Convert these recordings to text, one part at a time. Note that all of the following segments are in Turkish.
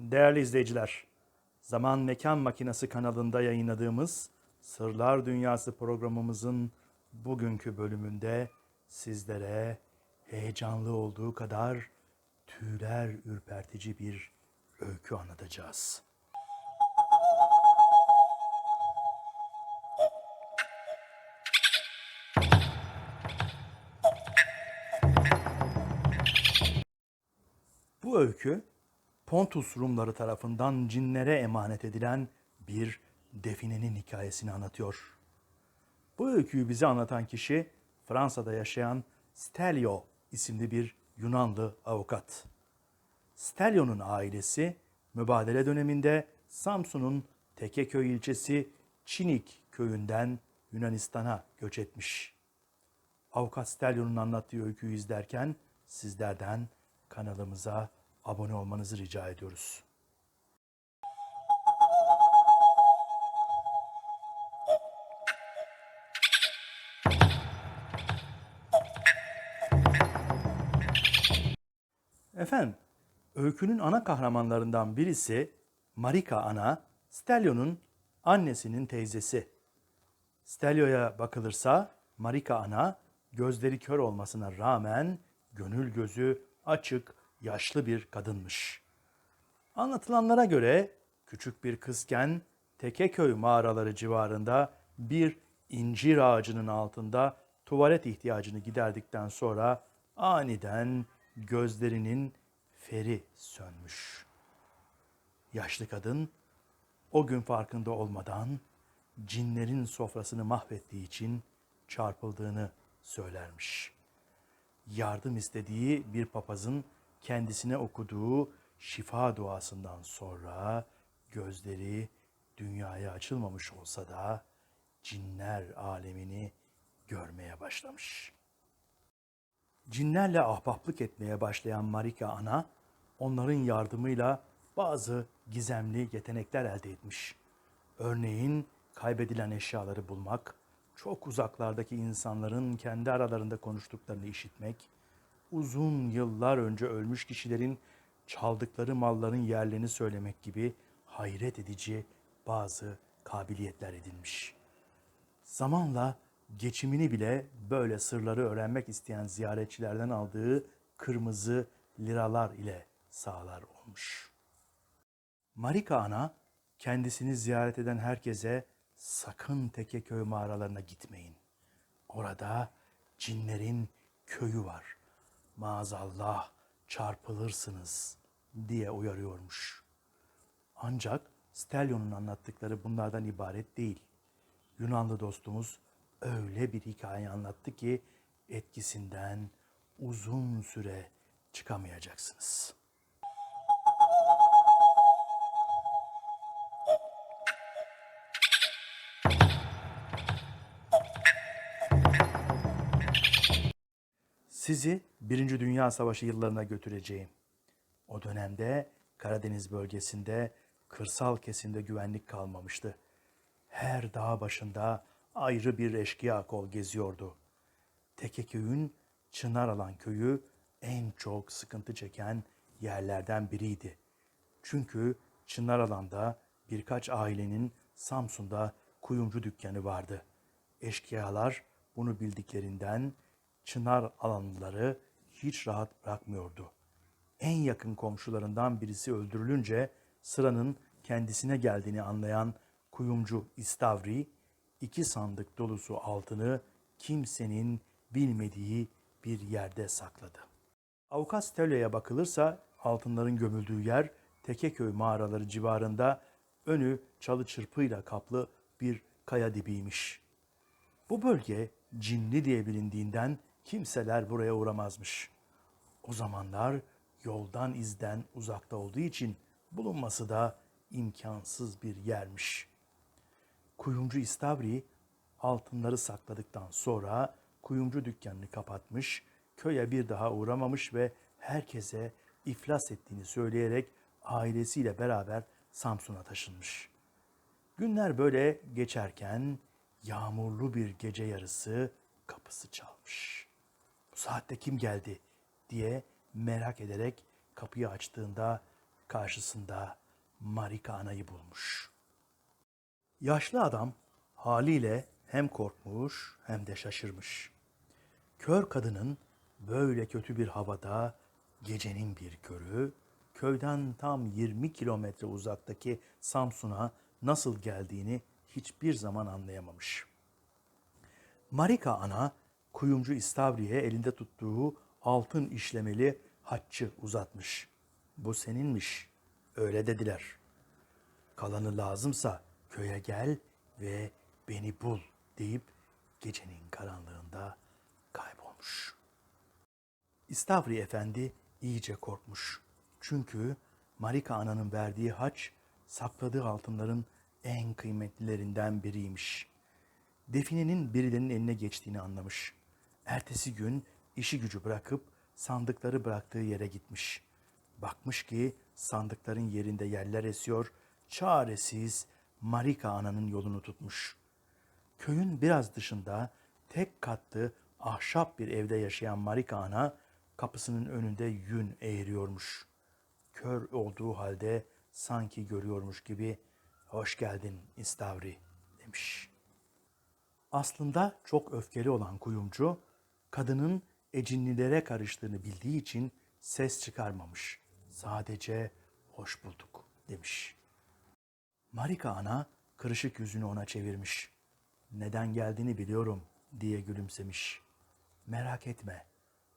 Değerli izleyiciler, Zaman Mekan Makinesi kanalında yayınladığımız Sırlar Dünyası programımızın bugünkü bölümünde sizlere heyecanlı olduğu kadar tüyler ürpertici bir öykü anlatacağız. Bu öykü Pontus Rumları tarafından cinlere emanet edilen bir definenin hikayesini anlatıyor. Bu öyküyü bize anlatan kişi Fransa'da yaşayan Stelio isimli bir Yunanlı avukat. Stelio'nun ailesi mübadele döneminde Samsun'un Tekeköy ilçesi Çinik köyünden Yunanistan'a göç etmiş. Avukat Stelio'nun anlattığı öyküyü izlerken sizlerden kanalımıza abone olmanızı rica ediyoruz. Efendim, öykünün ana kahramanlarından birisi Marika Ana, Stelio'nun annesinin teyzesi. Stelio'ya bakılırsa Marika Ana gözleri kör olmasına rağmen gönül gözü açık, yaşlı bir kadınmış. Anlatılanlara göre küçük bir kızken Tekeköy mağaraları civarında bir incir ağacının altında tuvalet ihtiyacını giderdikten sonra aniden gözlerinin feri sönmüş. Yaşlı kadın o gün farkında olmadan cinlerin sofrasını mahvettiği için çarpıldığını söylermiş. Yardım istediği bir papazın kendisine okuduğu şifa duasından sonra gözleri dünyaya açılmamış olsa da cinler alemini görmeye başlamış. Cinlerle ahbaplık etmeye başlayan Marika Ana, onların yardımıyla bazı gizemli yetenekler elde etmiş. Örneğin kaybedilen eşyaları bulmak, çok uzaklardaki insanların kendi aralarında konuştuklarını işitmek, uzun yıllar önce ölmüş kişilerin çaldıkları malların yerlerini söylemek gibi hayret edici bazı kabiliyetler edinmiş. Zamanla geçimini bile böyle sırları öğrenmek isteyen ziyaretçilerden aldığı kırmızı liralar ile sağlar olmuş. Marika Ana kendisini ziyaret eden herkese sakın Tekeköy mağaralarına gitmeyin. Orada cinlerin köyü var. Maazallah çarpılırsınız diye uyarıyormuş. Ancak Stelion'un anlattıkları bunlardan ibaret değil. Yunanlı dostumuz öyle bir hikaye anlattı ki etkisinden uzun süre çıkamayacaksınız. Sizi Birinci Dünya Savaşı yıllarına götüreceğim. O dönemde Karadeniz bölgesinde kırsal kesimde güvenlik kalmamıştı. Her dağ başında ayrı bir eşkıya kol geziyordu. Tekeköy'ün Çınaralan köyü en çok sıkıntı çeken yerlerden biriydi. Çünkü Çınaralan'da birkaç ailenin Samsun'da kuyumcu dükkanı vardı. Eşkıyalar bunu bildiklerinden Çınar alanlıları hiç rahat bırakmıyordu. En yakın komşularından birisi öldürülünce sıranın kendisine geldiğini anlayan kuyumcu İstavri iki sandık dolusu altını kimsenin bilmediği bir yerde sakladı. Avukat Stelio'ya bakılırsa altınların gömüldüğü yer Tekeköy mağaraları civarında önü çalı çırpıyla kaplı bir kaya dibiymiş. Bu bölge cinli diye bilindiğinden kimseler buraya uğramazmış. O zamanlar yoldan izden uzakta olduğu için bulunması da imkansız bir yermiş. Kuyumcu İstavri altınları sakladıktan sonra kuyumcu dükkanını kapatmış, köye bir daha uğramamış ve herkese iflas ettiğini söyleyerek ailesiyle beraber Samsun'a taşınmış. Günler böyle geçerken yağmurlu bir gece yarısı kapısı çalmış. Saatte kim geldi diye merak ederek kapıyı açtığında karşısında Marika Ana'yı bulmuş. Yaşlı adam haliyle hem korkmuş hem de şaşırmış. Kör kadının böyle kötü bir havada gecenin bir körü köyden tam 20 kilometre uzaktaki Samsun'a nasıl geldiğini hiçbir zaman anlayamamış. Marika ana kuyumcu İstavri'ye elinde tuttuğu altın işlemeli haççı uzatmış. Bu seninmiş. Öyle dediler. Kalanı lazımsa köye gel ve beni bul deyip gecenin karanlığında kaybolmuş. İstavri Efendi iyice korkmuş. Çünkü Marika Ana'nın verdiği haç sakladığı altınların en kıymetlilerinden biriymiş. Definenin birilerinin eline geçtiğini anlamış. Ertesi gün işi gücü bırakıp sandıkları bıraktığı yere gitmiş. Bakmış ki sandıkların yerinde yerler esiyor, çaresiz Marika Ana'nın yolunu tutmuş. Köyün biraz dışında tek katlı ahşap bir evde yaşayan Marika Ana kapısının önünde yün eğiriyormuş. Kör olduğu halde sanki görüyormuş gibi hoş geldin İstavri demiş. Aslında çok öfkeli olan kuyumcu kadının ecinlilere karıştığını bildiği için ses çıkarmamış. Sadece hoş bulduk demiş. Marika ana kırışık yüzünü ona çevirmiş. Neden geldiğini biliyorum diye gülümsemiş. Merak etme.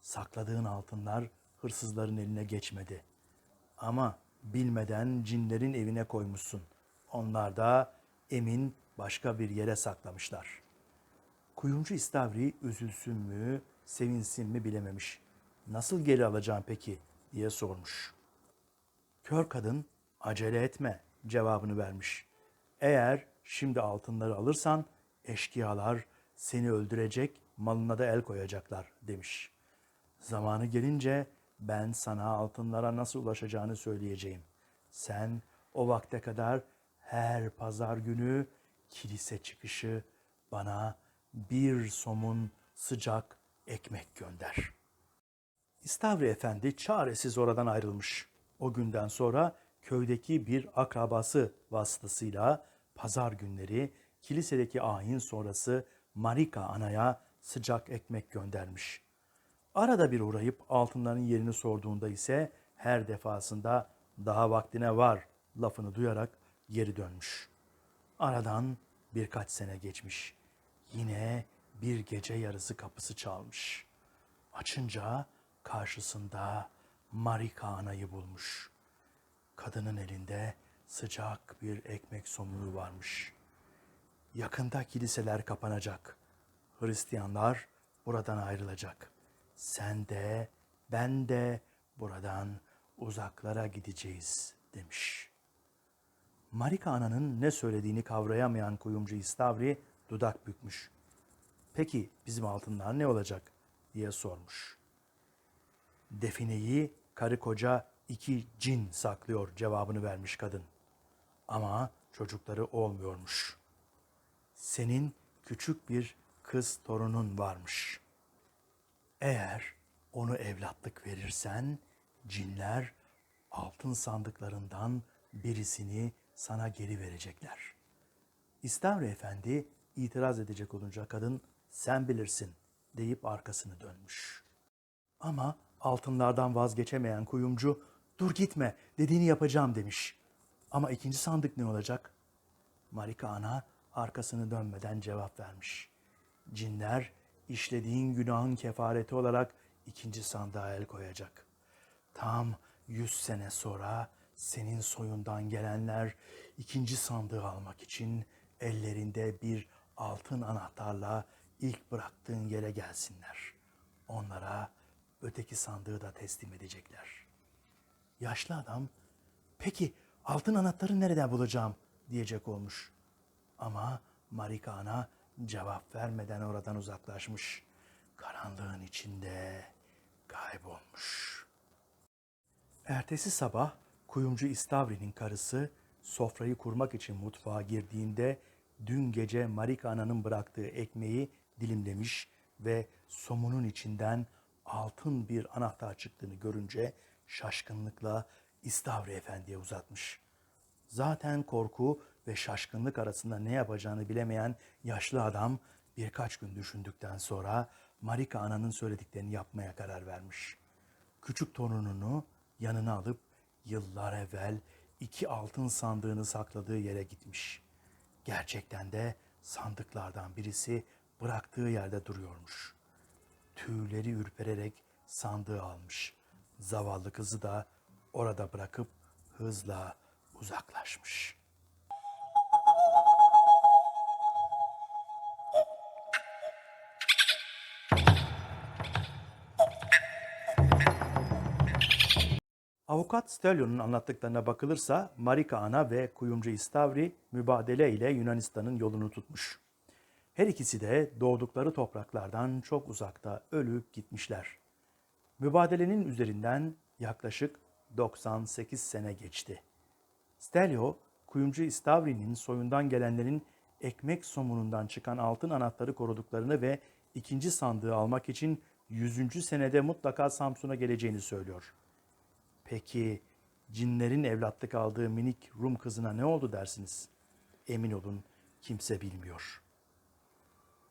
Sakladığın altınlar hırsızların eline geçmedi. Ama bilmeden cinlerin evine koymuşsun. Onlar da emin başka bir yere saklamışlar. Kuyumcu İstavri üzülsün mü, sevinsin mi bilememiş. Nasıl geri alacağım peki diye sormuş. Kör kadın acele etme cevabını vermiş. Eğer şimdi altınları alırsan eşkıyalar seni öldürecek, malına da el koyacaklar demiş. Zamanı gelince ben sana altınlara nasıl ulaşacağını söyleyeceğim. Sen o vakte kadar her pazar günü kilise çıkışı bana bir somun sıcak ekmek gönder. İstavri Efendi çaresiz oradan ayrılmış. O günden sonra köydeki bir akrabası vasıtasıyla pazar günleri kilisedeki ayin sonrası Marika Ana'ya sıcak ekmek göndermiş. Arada bir uğrayıp altınların yerini sorduğunda ise her defasında daha vaktine var lafını duyarak geri dönmüş. Aradan birkaç sene geçmiş. Yine bir gece yarısı kapısı çalmış. Açınca karşısında Marika Ana'yı bulmuş. Kadının elinde sıcak bir ekmek somunu varmış. Yakında kiliseler kapanacak. Hristiyanlar buradan ayrılacak. Sen de ben de buradan uzaklara gideceğiz demiş. Marika Ana'nın ne söylediğini kavrayamayan kuyumcu İstavri dudak bükmüş. Peki bizim altınlar ne olacak diye sormuş. Defineyi karı koca iki cin saklıyor cevabını vermiş kadın. Ama çocukları olmuyormuş. Senin küçük bir kız torunun varmış. Eğer onu evlatlık verirsen cinler altın sandıklarından birisini sana geri verecekler. İstavri Efendi itiraz edecek olunca kadın sen bilirsin deyip arkasını dönmüş. Ama altınlardan vazgeçemeyen kuyumcu dur gitme dediğini yapacağım demiş. Ama ikinci sandık ne olacak? Marika Ana arkasını dönmeden cevap vermiş. Cinler işlediğin günahın kefareti olarak ikinci sandığa el koyacak. Tam yüz sene sonra senin soyundan gelenler ikinci sandığı almak için ellerinde bir altın anahtarla ilk bıraktığın yere gelsinler. Onlara öteki sandığı da teslim edecekler. Yaşlı adam, peki altın anahtarı nereden bulacağım diyecek olmuş. Ama Marika Ana cevap vermeden oradan uzaklaşmış. Karanlığın içinde kaybolmuş. Ertesi sabah kuyumcu İstavri'nin karısı sofrayı kurmak için mutfağa girdiğinde dün gece Marika Ana'nın bıraktığı ekmeği dilimlemiş ve somunun içinden altın bir anahtar çıktığını görünce şaşkınlıkla İstavri Efendi'ye uzatmış. Zaten korku ve şaşkınlık arasında ne yapacağını bilemeyen yaşlı adam birkaç gün düşündükten sonra Marika ananın söylediklerini yapmaya karar vermiş. Küçük torununu yanına alıp yıllar evvel iki altın sandığını sakladığı yere gitmiş. Gerçekten de sandıklardan birisi bıraktığı yerde duruyormuş. Tüyleri ürpererek sandığı almış. Zavallı kızı da orada bırakıp hızla uzaklaşmış. Avukat Stelio'nun anlattıklarına bakılırsa Marika Ana ve kuyumcu İstavri mübadele ile Yunanistan'ın yolunu tutmuş. Her ikisi de doğdukları topraklardan çok uzakta ölüp gitmişler. Mübadelenin üzerinden yaklaşık 98 sene geçti. Stelio, kuyumcu İstavri'nin soyundan gelenlerin ekmek somunundan çıkan altın anahtarı koruduklarını ve ikinci sandığı almak için 100. senede mutlaka Samsun'a geleceğini söylüyor. Peki cinlerin evlatlık aldığı minik Rum kızına ne oldu dersiniz? Emin olun kimse bilmiyor.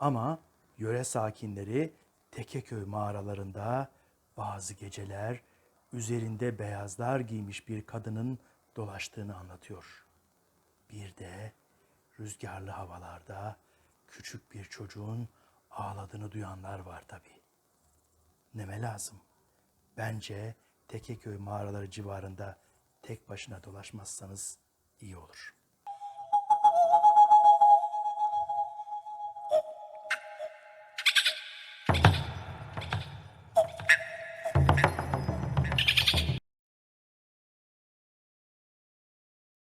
Ama yöre sakinleri Tekeköy mağaralarında bazı geceler üzerinde beyazlar giymiş bir kadının dolaştığını anlatıyor. Bir de rüzgarlı havalarda küçük bir çocuğun ağladığını duyanlar var tabii. Neme lazım? Bence Tekeköy mağaraları civarında tek başına dolaşmazsanız iyi olur.''